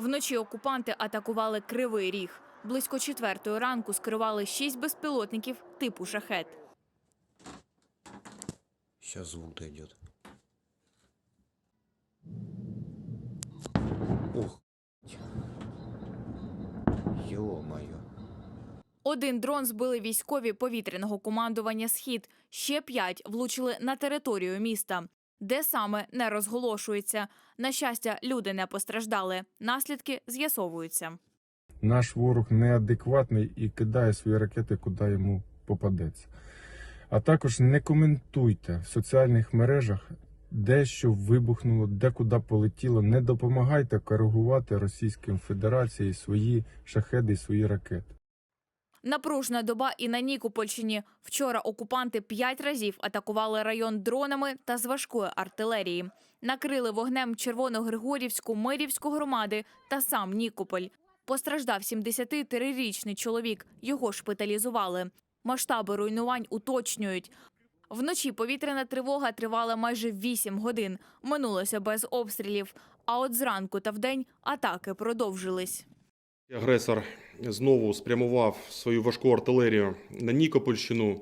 Вночі окупанти атакували Кривий Ріг. Близько четвертої ранку скерували шість безпілотників типу шахет. Сейчас звук дойдет. Ох. Ё-моё. Один дрон збили військові повітряного командування Схід. Ще п'ять влучили на територію міста. Де саме не розголошується. На щастя, люди не постраждали. Наслідки з'ясовуються. Наш ворог неадекватний і кидає свої ракети, куди йому попадеться. А також не коментуйте в соціальних мережах, де що вибухнуло, де куди полетіло. Не допомагайте коригувати Російській Федерації свої шахеди і свої ракети. Напружна доба і на Нікопольщині. Вчора окупанти п'ять разів атакували район дронами та з важкої артилерії. Накрили вогнем Червоногригорівську, Мирівську громади та сам Нікополь. Постраждав 73-річний чоловік. Його шпиталізували. Масштаби руйнувань уточнюють. Вночі повітряна тривога тривала майже 8 годин. Минулося без обстрілів. А от зранку та вдень атаки продовжились. Агресор знову спрямував свою важку артилерію на Нікопольщину,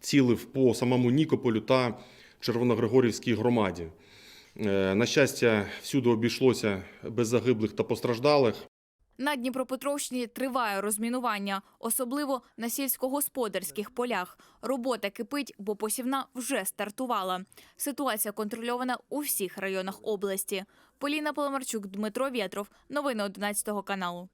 цілив по самому Нікополю та Червоногригорівській громаді. Е, На щастя, всюди обійшлося без загиблих та постраждалих. На Дніпропетровщині триває розмінування, особливо на сільськогосподарських полях. Робота кипить, бо посівна вже стартувала. Ситуація контрольована у всіх районах області. Поліна Поломарчук, Дмитро Вєтров. Новини 11 каналу.